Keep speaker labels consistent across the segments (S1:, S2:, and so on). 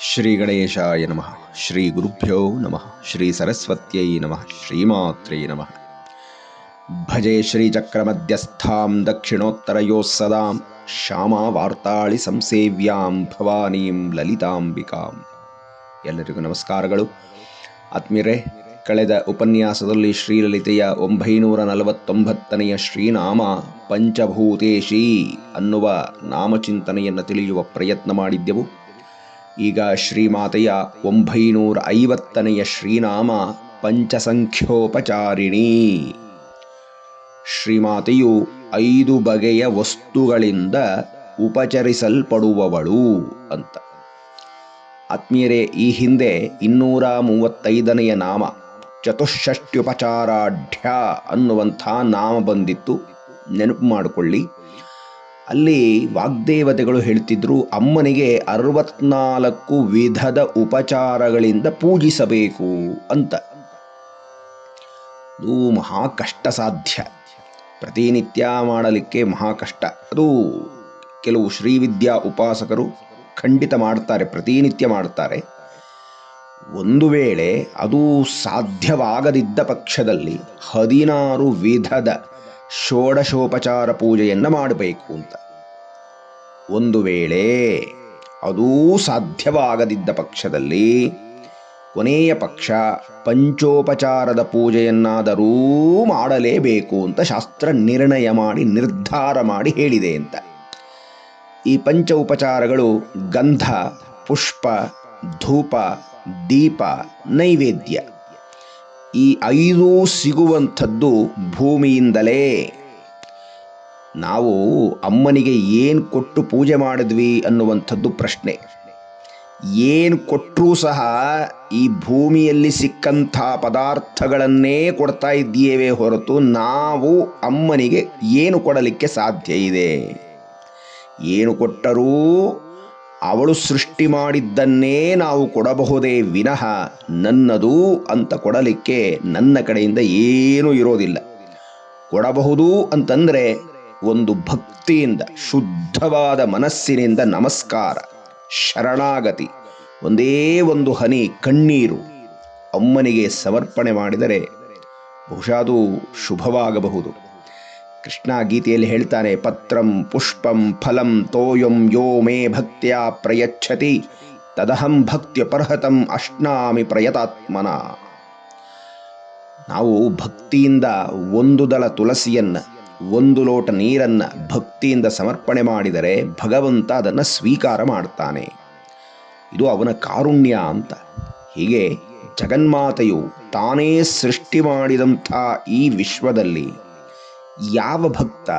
S1: ಶ್ರೀ ಗಣೇಶಾಯ ನಮಃ. ಶ್ರೀ ಗುರುಭ್ಯೋ ನಮಃ. ಶ್ರೀ ಸರಸ್ವತ್ಯೈ ನಮಃ. ಶ್ರೀಮಾತ್ರೈ ನಮಃ. ಭಜೆ ಶ್ರೀಚಕ್ರಮಧ್ಯಸ್ಥಾಂ ದಕ್ಷಿಣೋತ್ತರಯೋ ಸದಾಂ. ಶ್ಯಾಮಾ ವಾರ್ತಾಳಿ ಸಂಸೇವ್ಯಾಂ ಭವಾನೀಂ ಲಲಿತಾಂಬಿಕಾಂ. ಎಲ್ಲರಿಗೂ ನಮಸ್ಕಾರಗಳು. ಆತ್ಮೀಯರೇ ಕಳೆದ ಉಪನ್ಯಾಸದಲ್ಲಿ ಶ್ರೀಲಲಿತೆಯ ಒಂಬೈನೂರ ನಲವತ್ತೊಂಬತ್ತನೆಯ ಶ್ರೀನಾಮ ಪಂಚಭೂತೇಶಿ ಅನ್ನುವ ನಾಮಚಿಂತನೆಯನ್ನು ತಿಳಿಯುವ ಪ್ರಯತ್ನ ಮಾಡಿದ್ದೆವು. ಈಗ ಶ್ರೀಮಾತೆಯ ಒಂಬೈನೂರ ಐವತ್ತನೆಯ ಶ್ರೀನಾಮ ಪಂಚಸಂಖ್ಯೋಪಚಾರಿಣಿ. ಶ್ರೀಮಾತೆಯು ಐದು ಬಗೆಯ ವಸ್ತುಗಳಿಂದ ಉಪಚರಿಸಲ್ಪಡುವವಳು ಅಂತ. ಆತ್ಮೀಯರೇ, ಈ ಹಿಂದೆ ಇನ್ನೂರ ಮೂವತ್ತೈದನೆಯ ನಾಮ, ಚತುಷ್ಷಷ್ಟ್ಯುಪಚಾರಾಢ್ಯ ಅನ್ನುವಂಥ ನಾಮ ಬಂದಿತ್ತು. ನೆನಪು ಮಾಡಿಕೊಳ್ಳಿ. ಅಲ್ಲಿ ವಾಗ್ದೇವತೆಗಳು ಹೇಳ್ತಿದ್ರು, ಅಮ್ಮನಿಗೆ ಅರವತ್ನಾಲ್ಕು ವಿಧದ ಉಪಚಾರಗಳಿಂದ ಪೂಜಿಸಬೇಕು ಅಂತ. ಅದು ಮಹಾ ಕಷ್ಟ ಸಾಧ್ಯ. ಪ್ರತಿನಿತ್ಯ ಮಾಡಲಿಕ್ಕೆ ಮಹಾ ಕಷ್ಟ ಅದು ಕೆಲವು ಶ್ರೀವಿದ್ಯಾ ಉಪಾಸಕರು ಖಂಡಿತ ಮಾಡ್ತಾರೆ, ಪ್ರತಿನಿತ್ಯ ಮಾಡ್ತಾರೆ. ಒಂದು ವೇಳೆ ಅದು ಸಾಧ್ಯವಾಗದಿದ್ದ ಪಕ್ಷದಲ್ಲಿ ಹದಿನಾರು ವಿಧದ ಷೋಡಶೋಪಚಾರ ಪೂಜೆಯನ್ನು ಮಾಡಬೇಕು ಅಂತ ಒಂದು ವೇಳೆ ಅದೂ ಸಾಧ್ಯವಾಗದಿದ್ದ ಪಕ್ಷದಲ್ಲಿ ಕೊನೆಯ ಪಕ್ಷ ಪಂಚೋಪಚಾರದ ಪೂಜೆಯನ್ನಾದರೂ ಮಾಡಲೇಬೇಕು ಅಂತ ಶಾಸ್ತ್ರ ನಿರ್ಣಯ ಮಾಡಿ, ನಿರ್ಧಾರ ಮಾಡಿ ಹೇಳಿದೆ ಅಂತ. ಈ ಪಂಚ ಉಪಚಾರಗಳು ಗಂಧ, ಪುಷ್ಪ, ಧೂಪ, ದೀಪ, ನೈವೇದ್ಯ. ಈ ಐದೂ ಸಿಗುವಂಥದ್ದು ಭೂಮಿಯಿಂದಲೇ. ನಾವು ಅಮ್ಮನಿಗೆ ಏನು ಕೊಟ್ಟು ಪೂಜೆ ಮಾಡಿದ್ವಿ ಅನ್ನುವಂಥದ್ದು ಪ್ರಶ್ನೆ. ಏನು ಕೊಟ್ಟರೂ ಸಹ ಈ ಭೂಮಿಯಲ್ಲಿ ಸಿಕ್ಕಂಥ ಪದಾರ್ಥಗಳನ್ನೇ ಕೊಡ್ತಾ ಇದ್ದೀಯೇವೆ ಹೊರತು ನಾವು ಅಮ್ಮನಿಗೆ ಏನು ಕೊಡಲಿಕ್ಕೆ ಸಾಧ್ಯ ಇದೆ? ಏನು ಕೊಟ್ಟರೂ ಅವಳು ಸೃಷ್ಟಿ ಮಾಡಿದ್ದನ್ನೇ ನಾವು ಕೊಡಬಹುದೇ ವಿನಃ ನನ್ನದು ಅಂತ ಕೊಡಲಿಕ್ಕೆ ನನ್ನ ಕಡೆಯಿಂದ ಏನೂ ಇರೋದಿಲ್ಲ. ಕೊಡಬಹುದು ಅಂತಂದರೆ ಒಂದು ಭಕ್ತಿಯಿಂದ, ಶುದ್ಧವಾದ ಮನಸ್ಸಿನಿಂದ ನಮಸ್ಕಾರ, ಶರಣಾಗತಿ, ಒಂದೇ ಒಂದು ಹನಿ, ಕಣ್ಣೀರು ಅಮ್ಮನಿಗೆ ಸಮರ್ಪಣೆ ಮಾಡಿದರೆ ಬಹುಶಃ ಅದು ಶುಭವಾಗಬಹುದು. ಕೃಷ್ಣ ಗೀತೆಯಲ್ಲಿ ಹೇಳ್ತಾನೆ, ಪತ್ರಂ ಪುಷ್ಪಂ ಫಲಂ ತೋಯಂ ಯೋ ಮೇ ಭಕ್ತಿಯ ಪ್ರಯಚ್ಛತಿ, ತದಹಂ ಭಕ್ತ್ಯ ಪರ್ಹತಂ ಅಶ್ನಾಮಿ ಪ್ರಯತಾತ್ಮನ. ನಾವು ಭಕ್ತಿಯಿಂದ ಒಂದು ದಳ ತುಳಸಿಯನ್ನ ಒಂದು ಲೋಟ ನೀರನ್ನ ಭಕ್ತಿಯಿಂದ ಸಮರ್ಪಣೆ ಮಾಡಿದರೆ ಭಗವಂತ ಅದನ್ನು ಸ್ವೀಕಾರ ಮಾಡ್ತಾನೆ. ಇದು ಅವನ ಕಾರುಣ್ಯ ಅಂತ. ಹೀಗೆ ಜಗನ್ಮಾತೆಯು ತಾನೇ ಸೃಷ್ಟಿ ಮಾಡಿದಂಥ ಈ ವಿಶ್ವದಲ್ಲಿ ಯಾವ ಭಕ್ತ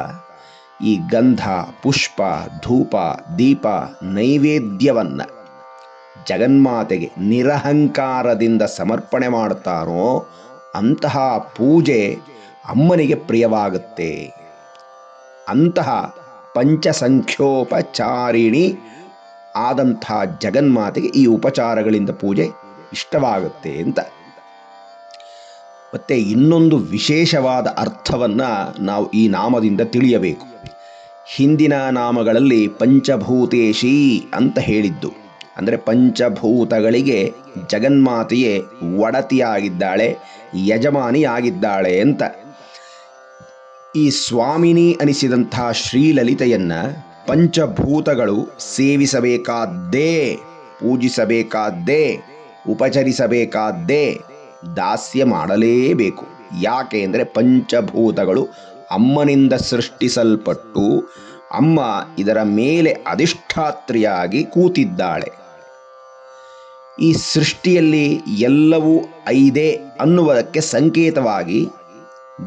S1: ಈ ಗಂಧ, ಪುಷ್ಪ, ಧೂಪ, ದೀಪ ನೈವೇದ್ಯವನ್ನು ಜಗನ್ಮಾತೆಗೆ ನಿರಹಂಕಾರದಿಂದ ಸಮರ್ಪಣೆ ಮಾಡ್ತಾನೋ ಅಂತಹ ಪೂಜೆ ಅಮ್ಮನಿಗೆ ಪ್ರಿಯವಾಗುತ್ತೆ. ಅಂತಹ ಪಂಚಸಂಖ್ಯೋಪಚಾರಿಣಿ ಆದಂತಹ ಜಗನ್ಮಾತೆಗೆ ಈ ಉಪಚಾರಗಳಿಂದ ಪೂಜೆ ಇಷ್ಟವಾಗುತ್ತೆ ಅಂತ ಮತ್ತೆ ಇನ್ನೊಂದು ವಿಶೇಷವಾದ ಅರ್ಥವನ್ನ ನಾವು ಈ ನಾಮದಿಂದ ತಿಳಿಯಬೇಕು. ಹಿಂದಿನ ನಾಮಗಳಲ್ಲಿ ಪಂಚಭೂತೇಶಿ ಅಂತ ಹೇಳಿದ್ದು. ಅಂದರೆ ಪಂಚಭೂತಗಳಿಗೆ ಜಗನ್ಮಾತೆಯೇ ಒಡತಿಯಾಗಿದ್ದಾಳೆ, ಯಜಮಾನಿಯಾಗಿದ್ದಾಳೆ ಅಂತ. ಈ ಸ್ವಾಮಿನಿ ಅನಿಸಿದಂಥ ಶ್ರೀಲಲಿತೆಯನ್ನು ಪಂಚಭೂತಗಳು ಸೇವಿಸಬೇಕಾದ್ದೇ, ಪೂಜಿಸಬೇಕಾದ್ದೇ, ಉಪಚರಿಸಬೇಕಾದ್ದೇ ದಾಸ್ಯ ಮಾಡಲೇಬೇಕು. ಯಾಕೆ ಅಂದರೆ ಪಂಚಭೂತಗಳು ಅಮ್ಮನಿಂದ ಸೃಷ್ಟಿಸಲ್ಪಟ್ಟು ಅಮ್ಮ ಇದರ ಮೇಲೆ ಅಧಿಷ್ಠಾತ್ರಿಯಾಗಿ ಕೂತಿದ್ದಾಳೆ. ಈ ಸೃಷ್ಟಿಯಲ್ಲಿ ಎಲ್ಲವೂ ಐದೆ ಅನ್ನುವುದಕ್ಕೆ ಸಂಕೇತವಾಗಿ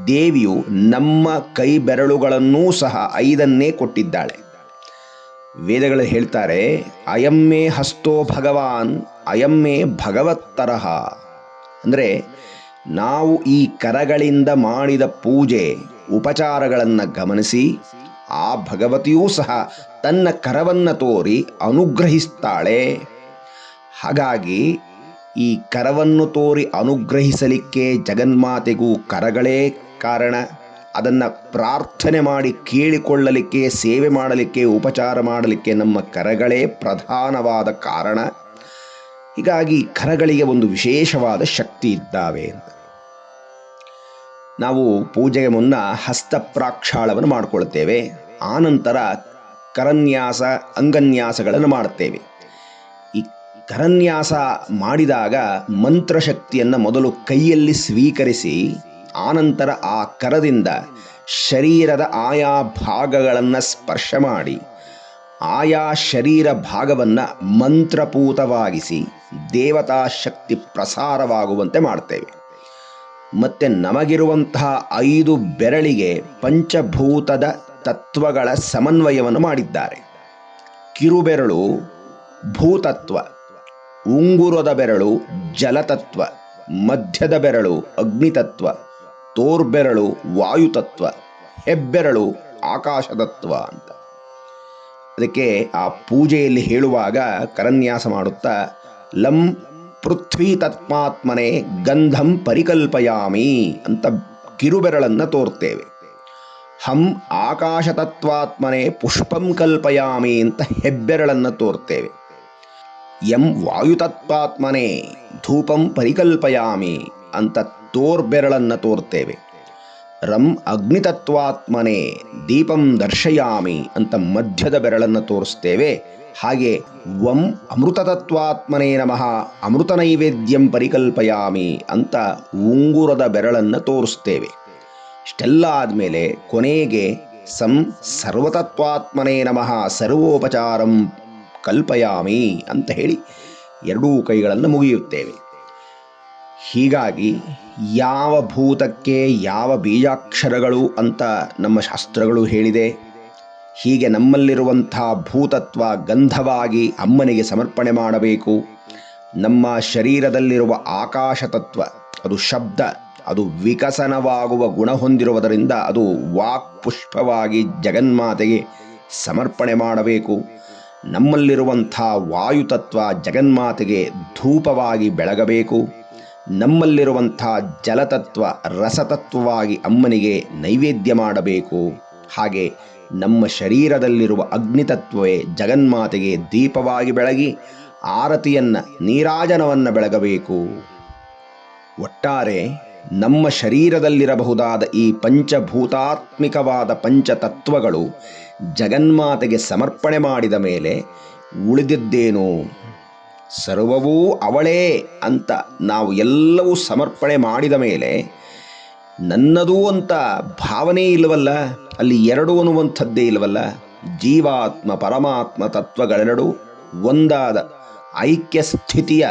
S1: ದೇವಿಯು ನಮ್ಮ ಕೈ ಬೆರಳುಗಳನ್ನೂ ಸಹ ಐದನ್ನೇ ಕೊಟ್ಟಿದ್ದಾಳೆ. ವೇದಗಳು ಹೇಳ್ತಾರೆ ಅಯಮ್ಮೇ ಹಸ್ತೋ ಭಗವಾನ್ ಅಯಮ್ಮೇ ಭಗವತ್ತರಹ. ಅಂದರೆ ನಾವು ಈ ಕರಗಳಿಂದ ಮಾಡಿದ ಪೂಜೆ, ಉಪಚಾರಗಳನ್ನು ಗಮನಿಸಿ, ಆ ಭಗವತಿಯೂ ಸಹ ತನ್ನ ಕರವನ್ನು ತೋರಿ ಅನುಗ್ರಹಿಸ್ತಾಳೆ. ಹಾಗಾಗಿ ಈ ಕರವನ್ನು ತೋರಿ ಅನುಗ್ರಹಿಸಲಿಕ್ಕೆ ಜಗನ್ಮಾತೆಗೂ ಕರಗಳೇ ಕಾರಣ. ಅದನ್ನು ಪ್ರಾರ್ಥನೆ ಮಾಡಿ ಕೇಳಿಕೊಳ್ಳಲಿಕ್ಕೆ, ಸೇವೆ ಮಾಡಲಿಕ್ಕೆ, ಉಪಚಾರ ಮಾಡಲಿಕ್ಕೆ ನಮ್ಮ ಕರಗಳೇ ಪ್ರಧಾನವಾದ ಕಾರಣ. ಹೀಗಾಗಿ ಕರಗಳಿಗೆ ಒಂದು ವಿಶೇಷವಾದ ಶಕ್ತಿ ಇದ್ದಾವೆ ಅಂತ. ನಾವು ಪೂಜೆಗೆ ಮುನ್ನ ಹಸ್ತಪ್ರಾಕ್ಷಾಳವನ್ನು ಮಾಡಿಕೊಳ್ತೇವೆ. ಆನಂತರ ಕರನ್ಯಾಸ, ಅಂಗನ್ಯಾಸಗಳನ್ನು ಮಾಡುತ್ತೇವೆ ಈ ಕರನ್ಯಾಸ ಮಾಡಿದಾಗ ಮಂತ್ರಶಕ್ತಿಯನ್ನು ಮೊದಲು ಕೈಯಲ್ಲಿ ಸ್ವೀಕರಿಸಿ, ಆನಂತರ ಆ ಕರದಿಂದ ಶರೀರದ ಆಯಾ ಭಾಗಗಳನ್ನು ಸ್ಪರ್ಶ ಮಾಡಿ ಆಯಾ ಶರೀರ ಭಾಗವನ್ನು ಮಂತ್ರಪೂತವಾಗಿಸಿ ದೇವತಾ ಶಕ್ತಿ ಪ್ರಸಾರವಾಗುವಂತೆ ಮಾಡ್ತೇವೆ. ಮತ್ತೆ ನಮಗಿರುವಂತಹ ಐದು ಬೆರಳಿಗೆ ಪಂಚಭೂತದ ತತ್ವಗಳ ಸಮನ್ವಯವನ್ನು ಮಾಡಿದ್ದಾರೆ. ಕಿರುಬೆರಳು, ಭೂತತ್ವ, ಉಂಗುರದ ಬೆರಳು, ಜಲತತ್ವ, ಮಧ್ಯದ ಬೆರಳು, ಅಗ್ನಿತತ್ವ, ತೋರ್ಬೆರಳು, ವಾಯುತತ್ವ, ಹೆಬ್ಬೆರಳು, ಆಕಾಶತತ್ವ ಅಂತ. ಅದಕ್ಕೆ ಆ ಪೂಜೆಯಲ್ಲಿ ಹೇಳುವಾಗ ಕರನ್ಯಾಸ ಮಾಡುತ್ತಾ, ಲಂ ಪೃಥ್ವಿ ತತ್ಮಾತ್ಮನೆ ಗಂಧಂ ಪರಿಕಲ್ಪಯಾಮಿ ಅಂತ ಕಿರುಬೆರಳನ್ನು ತೋರ್ತೇವೆ. ಹಂ ಆಕಾಶ ತತ್ವಾತ್ಮನೆ ಪುಷ್ಪಂ ಕಲ್ಪಯಾಮಿ ಅಂತ ಹೆಬ್ಬೆರಳನ್ನು ತೋರ್ತೇವೆ. ಎಂ ವಾಯುತತ್ವಾತ್ಮನೆ ಧೂಪಂ ಪರಿಕಲ್ಪಯಾಮಿ ಅಂತ ತೋರ್ಬೆರಳನ್ನು ತೋರ್ತೇವೆ. ರಂ ಅಗ್ನಿತತ್ವಾತ್ಮನೆ ದೀಪಂ ದರ್ಶಯಾಮಿ ಅಂತ ಮಧ್ಯದ ಬೆರಳನ್ನು ತೋರಿಸ್ತೇವೆ. ಹಾಗೆ ವಂ ಅಮೃತತತ್ವಾತ್ಮನೇ ನಮಃ, ಅಮೃತ ನೈವೇದ್ಯಂ ಪರಿಕಲ್ಪಯಾಮಿ ಅಂತ ಉಂಗುರದ ಬೆರಳನ್ನು ತೋರಿಸ್ತೇವೆ. ಇಷ್ಟೆಲ್ಲ ಆದಮೇಲೆ ಕೊನೆಗೆ ಸಂ ಸರ್ವತತ್ವಾತ್ಮನೇ ನಮಃ, ಸರ್ವೋಪಚಾರಂ ಕಲ್ಪಯಾಮಿ ಅಂತ ಹೇಳಿ ಎರಡೂ ಕೈಗಳನ್ನು ಮುಗಿಯುತ್ತೇವೆ. ಹೀಗಾಗಿ ಯಾವ ಭೂತಕ್ಕೆ ಯಾವ ಬೀಜಾಕ್ಷರಗಳು ಅಂತ ನಮ್ಮ ಶಾಸ್ತ್ರಗಳು ಹೇಳಿದೆ. ಹೀಗೆ ನಮ್ಮಲ್ಲಿರುವಂಥ ಭೂತತ್ವ ಗಂಧವಾಗಿ ಅಮ್ಮನಿಗೆ ಸಮರ್ಪಣೆ ಮಾಡಬೇಕು. ನಮ್ಮ ಶರೀರದಲ್ಲಿರುವ ಆಕಾಶ ತತ್ವ, ಅದು ಶಬ್ದ, ಅದು ವಿಕಸನವಾಗುವ ಗುಣ ಹೊಂದಿರುವುದರಿಂದ ಅದು ವಾಕ್ ಪುಷ್ಪವಾಗಿ ಜಗನ್ಮಾತೆಗೆ ಸಮರ್ಪಣೆ ಮಾಡಬೇಕು. ನಮ್ಮಲ್ಲಿರುವಂಥ ವಾಯುತತ್ವ ಜಗನ್ಮಾತೆಗೆ ಧೂಪವಾಗಿ ಬೆಳಗಬೇಕು. ನಮ್ಮಲ್ಲಿರುವಂಥ ಜಲತತ್ವ, ರಸತತ್ವವಾಗಿ ಅಮ್ಮನಿಗೆ ನೈವೇದ್ಯ ಮಾಡಬೇಕು. ಹಾಗೆ ನಮ್ಮ ಶರೀರದಲ್ಲಿರುವ ಅಗ್ನಿತತ್ವವೇ ಜಗನ್ಮಾತೆಗೆ ದೀಪವಾಗಿ ಬೆಳಗಿ ಆರತಿಯನ್ನು, ನೀರಾಜನವನ್ನು ಬೆಳಗಬೇಕು. ಒಟ್ಟಾರೆ ನಮ್ಮ ಶರೀರದಲ್ಲಿರಬಹುದಾದ ಈ ಪಂಚಭೂತಾತ್ಮಿಕವಾದ ಪಂಚತತ್ವಗಳು ಜಗನ್ಮಾತೆಗೆ ಸಮರ್ಪಣೆ ಮಾಡಿದ ಮೇಲೆ ಉಳಿದಿದ್ದೇನು? ಸರ್ವವೂ ಅವಳೇ ಅಂತ ನಾವು ಎಲ್ಲವೂ ಸಮರ್ಪಣೆ ಮಾಡಿದ ಮೇಲೆ ನನ್ನದು ಅಂತ ಭಾವನೆ ಇಲ್ಲವಲ್ಲ, ಅಲ್ಲಿ ಎರಡು ಅನ್ನುವಂಥದ್ದೇ ಇಲ್ಲವಲ್ಲ, ಜೀವಾತ್ಮ ಪರಮಾತ್ಮ ತತ್ವಗಳೆರಡು ಒಂದಾದ ಐಕ್ಯ ಸ್ಥಿತಿಯ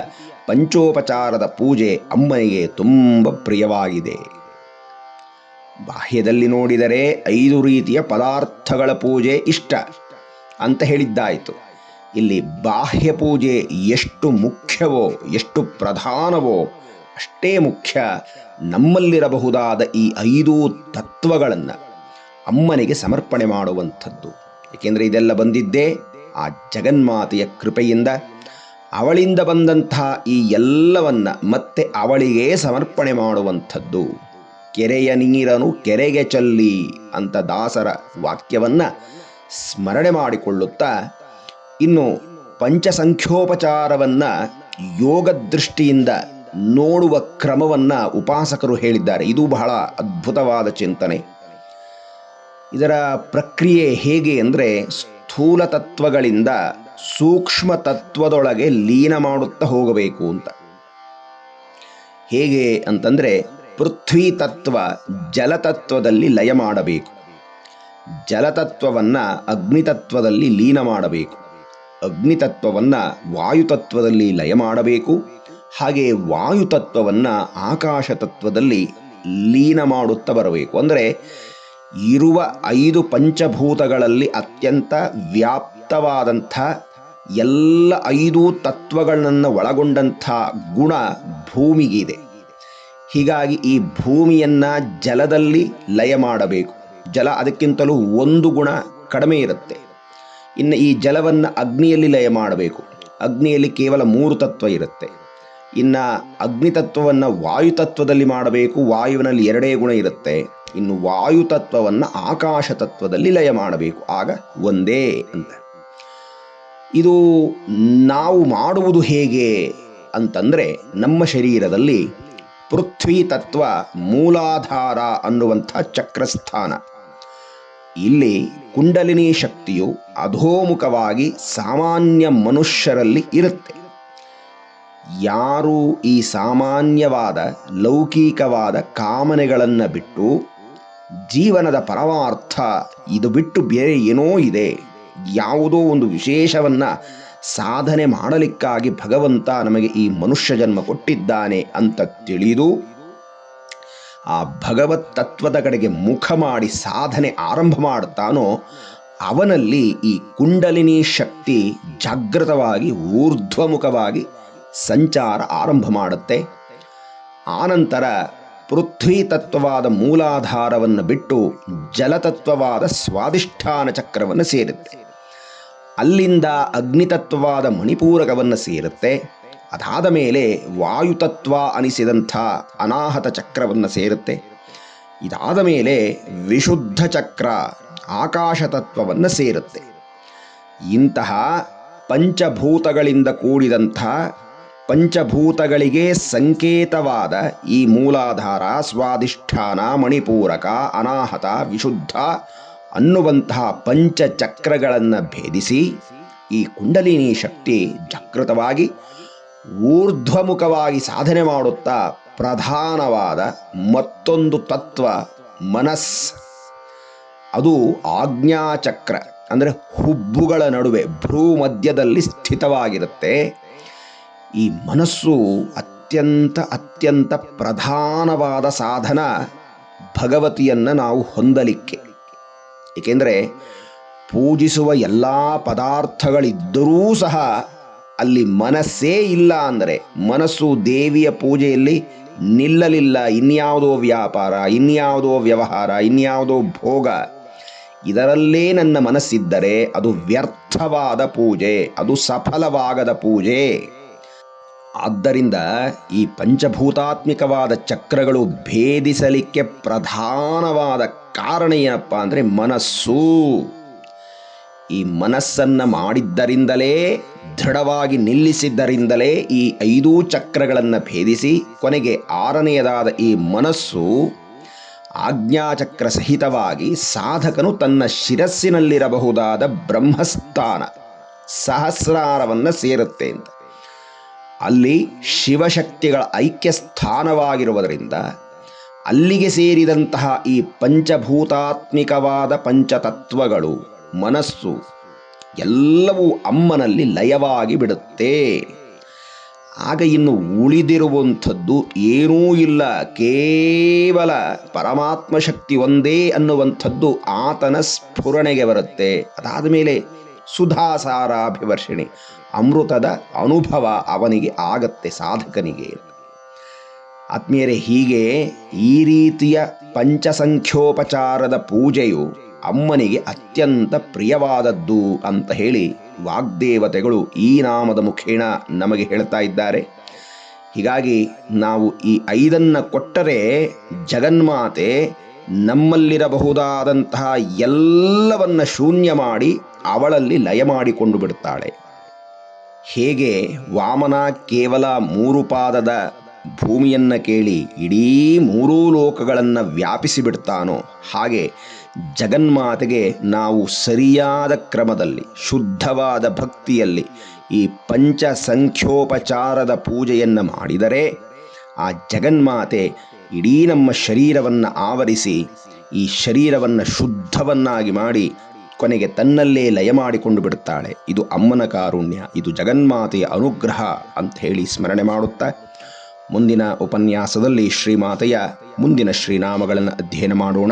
S1: ಪಂಚೋಪಚಾರದ ಪೂಜೆ ಅಮ್ಮನಿಗೆ ತುಂಬ ಪ್ರಿಯವಾಗಿದೆ. ಬಾಹ್ಯದಲ್ಲಿ ನೋಡಿದರೆ ಐದು ರೀತಿಯ ಪದಾರ್ಥಗಳ ಪೂಜೆ ಇಷ್ಟ ಅಂತ ಹೇಳಿದ್ದಾಯಿತು. ಇಲ್ಲಿ ಬಾಹ್ಯ ಪೂಜೆ ಎಷ್ಟು ಮುಖ್ಯವೋ, ಎಷ್ಟು ಪ್ರಧಾನವೋ, ಅಷ್ಟೇ ಮುಖ್ಯ ನಮ್ಮಲ್ಲಿರಬಹುದಾದ ಈ ಐದು ತತ್ವಗಳನ್ನು ಅಮ್ಮನಿಗೆ ಸಮರ್ಪಣೆ ಮಾಡುವಂಥದ್ದು. ಏಕೆಂದರೆ ಇದೆಲ್ಲ ಬಂದಿದ್ದೇ ಆ ಜಗನ್ಮಾತೆಯ ಕೃಪೆಯಿಂದ ಅವಳಿಂದ ಬಂದಂತಹ ಈ ಎಲ್ಲವನ್ನ ಮತ್ತೆ ಅವಳಿಗೆ ಸಮರ್ಪಣೆ ಮಾಡುವಂಥದ್ದು. ಕೆರೆಯ ನೀರನು ಕೆರೆಗೆ ಚಲ್ಲಿ ಅಂತ ದಾಸರ ವಾಕ್ಯವನ್ನು ಸ್ಮರಣೆ ಮಾಡಿಕೊಳ್ಳುತ್ತಾ ಇನ್ನು ಪಂಚಸಂಖ್ಯೋಪಚಾರವನ್ನು ಯೋಗ ದೃಷ್ಟಿಯಿಂದ ನೋಡುವ ಕ್ರಮವನ್ನು ಉಪಾಸಕರು ಹೇಳಿದ್ದಾರೆ. ಇದು ಬಹಳ ಅದ್ಭುತವಾದ ಚಿಂತನೆ. ಇದರ ಪ್ರಕ್ರಿಯೆ ಹೇಗೆ ಅಂದರೆ ಸ್ಥೂಲ ತತ್ವಗಳಿಂದ ಸೂಕ್ಷ್ಮ ತತ್ವದೊಳಗೆ ಲೀನ ಮಾಡುತ್ತಾ ಹೋಗಬೇಕು ಅಂತ. ಹೇಗೆ ಅಂತಂದರೆ ಪೃಥ್ವಿ ತತ್ವ ಜಲತತ್ವದಲ್ಲಿ ಲಯ ಮಾಡಬೇಕು. ಜಲತತ್ವವನ್ನು ಅಗ್ನಿತತ್ವದಲ್ಲಿ ಲೀನ ಮಾಡಬೇಕು. ಅಗ್ನಿತತ್ವವನ್ನು ವಾಯುತತ್ವದಲ್ಲಿ ಲಯ ಮಾಡಬೇಕು. ಹಾಗೆ ವಾಯುತತ್ವವನ್ನು ಆಕಾಶ ತತ್ವದಲ್ಲಿ ಲೀನ ಮಾಡುತ್ತಾ ಬರಬೇಕು. ಅಂದರೆ ಇರುವ ಐದು ಪಂಚಭೂತಗಳಲ್ಲಿ ಅತ್ಯಂತ ವ್ಯಾಪ್ತವಾದಂಥ ಎಲ್ಲ ಐದು ತತ್ವಗಳನ್ನು ಒಳಗೊಂಡಂಥ ಗುಣ ಭೂಮಿಗಿದೆ. ಹೀಗಾಗಿ ಈ ಭೂಮಿಯನ್ನು ಜಲದಲ್ಲಿ ಲಯ ಮಾಡಬೇಕು. ಜಲ ಅದಕ್ಕಿಂತಲೂ ಒಂದು ಗುಣ ಕಡಿಮೆ ಇರುತ್ತೆ. ಇನ್ನು ಈ ಜಲವನ್ನು ಅಗ್ನಿಯಲ್ಲಿ ಲಯ ಮಾಡಬೇಕು. ಅಗ್ನಿಯಲ್ಲಿ ಕೇವಲ ಮೂರು ತತ್ವ ಇರುತ್ತೆ. ಇನ್ನು ಅಗ್ನಿತತ್ವವನ್ನು ವಾಯುತತ್ವದಲ್ಲಿ ಮಾಡಬೇಕು. ವಾಯುವಿನಲ್ಲಿ ಎರಡೇ ಗುಣ ಇರುತ್ತೆ. ಇನ್ನು ವಾಯುತತ್ವವನ್ನು ಆಕಾಶ ತತ್ವದಲ್ಲಿ ಲಯ ಮಾಡಬೇಕು. ಆಗ ಒಂದೇ ಅಂತ. ಇದು ನಾವು ಮಾಡುವುದು ಹೇಗೆ ಅಂತಂದರೆ ನಮ್ಮ ಶರೀರದಲ್ಲಿ ಪೃಥ್ವಿ ತತ್ವ ಮೂಲಾಧಾರ ಅನ್ನುವಂಥ ಚಕ್ರಸ್ಥಾನ. ಇಲ್ಲಿ ಕುಂಡಲಿನಿ ಶಕ್ತಿಯು ಅಧೋಮುಖವಾಗಿ ಸಾಮಾನ್ಯ ಮನುಷ್ಯರಲ್ಲಿ ಇರುತ್ತೆ. ಯಾರು ಈ ಸಾಮಾನ್ಯವಾದ, ಲೌಕಿಕವಾದ ಕಾಮನೆಗಳನ್ನು ಬಿಟ್ಟು ಜೀವನದ ಪರಮಾರ್ಥ ಇದು ಬಿಟ್ಟು ಬೇರೆ ಏನೋ ಇದೆ. ಯಾವುದೋ ಒಂದು ವಿಶೇಷವನ್ನು ಸಾಧನೆ ಮಾಡಲಿಕ್ಕಾಗಿ ಭಗವಂತ ನಮಗೆ ಈ ಮನುಷ್ಯ ಜನ್ಮ ಕೊಟ್ಟಿದ್ದಾನೆ ಅಂತ ತಿಳಿದು ಆ ಭಗವತ್ ತತ್ವದ ಕಡೆಗೆ ಮುಖ ಮಾಡಿ ಸಾಧನೆ ಆರಂಭ ಮಾಡ್ತಾನೋ ಅವನಲ್ಲಿ ಈ ಕುಂಡಲಿನಿ ಶಕ್ತಿ ಜಾಗೃತವಾಗಿ, ಊರ್ಧ್ವಮುಖವಾಗಿ ಸಂಚಾರ ಆರಂಭ ಮಾಡುತ್ತೆ. ಆನಂತರ ಪೃಥ್ವಿ ತತ್ವವಾದ ಮೂಲಾಧಾರವನ್ನು ಬಿಟ್ಟು ಜಲತತ್ವವಾದ ಸ್ವಾದಿಷ್ಠಾನ ಚಕ್ರವನ್ನು ಸೇರುತ್ತೆ. ಅಲ್ಲಿಂದ ಅಗ್ನಿತತ್ವವಾದ ಮಣಿಪೂರಕವನ್ನು ಸೇರುತ್ತೆ. ಅದಾದ ಮೇಲೆ ವಾಯುತತ್ವ ಅನಿಸಿದಂಥ ಅನಾಹತ ಚಕ್ರವನ್ನು ಸೇರುತ್ತೆ. ಇದಾದ ಮೇಲೆ ವಿಶುದ್ಧ ಚಕ್ರ ಆಕಾಶತತ್ವವನ್ನು ಸೇರುತ್ತೆ. ಇಂತಹ ಪಂಚಭೂತಗಳಿಂದ ಕೂಡಿದಂಥ ಪಂಚಭೂತಗಳಿಗೆ ಸಂಕೇತವಾದ ಈ ಮೂಲಾಧಾರ, ಸ್ವಾಧಿಷ್ಠಾನ, ಮಣಿಪೂರಕ, ಅನಾಹತ, ವಿಶುದ್ಧ ಅನ್ನುವಂತಹ ಪಂಚಚಕ್ರಗಳನ್ನು ಭೇದಿಸಿ ಈ ಕುಂಡಲಿನಿ ಶಕ್ತಿ ಜಾಗೃತವಾಗಿ ಊರ್ಧ್ವಮುಖವಾಗಿ ಸಾಧನೆ ಮಾಡುತ್ತಾ ಪ್ರಧಾನವಾದ ಮತ್ತೊಂದು ತತ್ವ, ಮನಸ್. ಅದು ಆಜ್ಞಾಚಕ್ರ, ಅಂದರೆ ಹುಬ್ಬುಗಳ ನಡುವೆ ಭ್ರೂ ಮಧ್ಯದಲ್ಲಿ ಸ್ಥಿತವಾಗಿರುತ್ತೆ. ಈ ಮನಸ್ಸು ಅತ್ಯಂತ ಅತ್ಯಂತ ಪ್ರಧಾನವಾದ ಸಾಧನ ಭಗವತಿಯನ್ನು ನಾವು ಹೊಂದಲಿಕ್ಕೆ. ಏಕೆಂದರೆ ಪೂಜಿಸುವ ಎಲ್ಲ ಪದಾರ್ಥಗಳಿದ್ದರೂ ಸಹ ಅಲ್ಲಿ ಮನಸ್ಸೇ ಇಲ್ಲ ಅಂದರೆ ಮನಸ್ಸು ದೇವಿಯ ಪೂಜೆಯಲ್ಲಿ ನಿಲ್ಲಲಿಲ್ಲ. ಇನ್ಯಾವುದೋ ವ್ಯಾಪಾರ, ಇನ್ಯಾವುದೋ ವ್ಯವಹಾರ, ಇನ್ಯಾವುದೋ ಭೋಗ, ಇದರಲ್ಲೇ ನನ್ನ ಮನಸ್ಸಿದ್ದರೆ ಅದು ವ್ಯರ್ಥವಾದ ಪೂಜೆ, ಅದು ಸಫಲವಾಗದ ಪೂಜೆ. ಆದ್ದರಿಂದ ಈ ಪಂಚಭೂತಾತ್ಮಿಕವಾದ ಚಕ್ರಗಳು ಭೇದಿಸಲಿಕ್ಕೆ ಪ್ರಧಾನವಾದ ಕಾರಣ ಏನಪ್ಪ ಅಂದರೆ ಮನಸ್ಸು. ಈ ಮನಸ್ಸನ್ನು ಮಾಡಿದ್ದರಿಂದಲೇ ದೃಢವಾಗಿ ನಿಲ್ಲಿಸಿದ್ದರಿಂದಲೇ ಈ ಐದೂ ಚಕ್ರಗಳನ್ನು ಭೇದಿಸಿ ಕೊನೆಗೆ ಆರನೆಯದಾದ ಈ ಮನಸ್ಸು ಆಜ್ಞಾಚಕ್ರ ಸಹಿತವಾಗಿ ಸಾಧಕನು ತನ್ನ ಶಿರಸ್ಸಿನಲ್ಲಿರಬಹುದಾದ ಬ್ರಹ್ಮಸ್ಥಾನ ಸಹಸ್ರಾರವನ್ನು ಸೇರುತ್ತೆ ಅಂತ. ಅಲ್ಲಿ ಶಿವಶಕ್ತಿಗಳ ಐಕ್ಯ ಸ್ಥಾನವಾಗಿರುವುದರಿಂದ ಅಲ್ಲಿಗೆ ಸೇರಿದಂತಹ ಈ ಪಂಚಭೂತಾತ್ಮಿಕವಾದ ಪಂಚತತ್ವಗಳು ಮನಸ್ಸು ಎಲ್ಲವೂ ಅಮ್ಮನಲ್ಲಿ ಲಯವಾಗಿ ಬಿಡುತ್ತೆ. ಆಗ ಇನ್ನು ಉಳಿದಿರುವಂಥದ್ದು ಏನೂ ಇಲ್ಲ. ಕೇವಲ ಪರಮಾತ್ಮ ಶಕ್ತಿ ಒಂದೇ ಅನ್ನುವಂಥದ್ದು ಆತನ ಸ್ಫುರಣೆಗೆ ಬರುತ್ತೆ. ಅದಾದ ಮೇಲೆ ಸುಧಾಸಾರಾಭಿವರ್ಷಣೆ ಅಮೃತದ ಅನುಭವ ಅವನಿಗೆ ಆಗತ್ತೆ ಸಾಧಕನಿಗೆ. ಆತ್ಮೀಯರೇ, ಹೀಗೆ ಈ ರೀತಿಯ ಪಂಚಸಂಖ್ಯೋಪಚಾರದ ಪೂಜೆಯು ಅಮ್ಮನಿಗೆ ಅತ್ಯಂತ ಪ್ರಿಯವಾದದ್ದು ಅಂತ ಹೇಳಿ ವಾಗ್ದೇವತೆಗಳು ಈ ನಾಮದ ಮುಖೇಣ ನಮಗೆ ಹೇಳ್ತಾ ಇದ್ದಾರೆ. ಹೀಗಾಗಿ ನಾವು ಈ ಐದನ್ನು ಕೊಟ್ಟರೆ ಜಗನ್ಮಾತೆ ನಮ್ಮಲ್ಲಿರಬಹುದಾದಂತಹ ಎಲ್ಲವನ್ನ ಶೂನ್ಯ ಮಾಡಿ ಅವಳಲ್ಲಿ ಲಯ ಮಾಡಿಕೊಂಡು ಬಿಡ್ತಾಳೆ. ಹೇಗೆ ವಾಮನ ಕೇವಲ ಮೂರು ಪಾದದ ಭೂಮಿಯನ್ನು ಕೇಳಿ ಇಡೀ ಮೂರೂ ಲೋಕಗಳನ್ನು ವ್ಯಾಪಿಸಿ ಬಿಡ್ತಾನೋ ಹಾಗೆ ಜಗನ್ಮಾತೆಗೆ ನಾವು ಸರಿಯಾದ ಕ್ರಮದಲ್ಲಿ, ಶುದ್ಧವಾದ ಭಕ್ತಿಯಲ್ಲಿ ಈ ಪಂಚ ಸಂಖ್ಯೋಪಚಾರದ ಪೂಜೆಯನ್ನು ಮಾಡಿದರೆ ಆ ಜಗನ್ಮಾತೆ ಇಡೀ ನಮ್ಮ ಶರೀರವನ್ನು ಆವರಿಸಿ, ಈ ಶರೀರವನ್ನು ಶುದ್ಧವನ್ನಾಗಿ ಮಾಡಿ ಕೊನೆಗೆ ತನ್ನಲ್ಲೇ ಲಯ ಮಾಡಿಕೊಂಡು ಬಿಡುತ್ತಾಳೆ. ಇದು ಅಮ್ಮನ ಕಾರುಣ್ಯ, ಇದು ಜಗನ್ಮಾತೆಯ ಅನುಗ್ರಹ ಅಂತ ಹೇಳಿ ಸ್ಮರಣೆ ಮಾಡುತ್ತಾ ಮುಂದಿನ ಉಪನ್ಯಾಸದಲ್ಲಿ ಶ್ರೀಮಾತೆಯ ಮುಂದಿನ ಶ್ರೀನಾಮಗಳನ್ನು ಅಧ್ಯಯನ ಮಾಡೋಣ.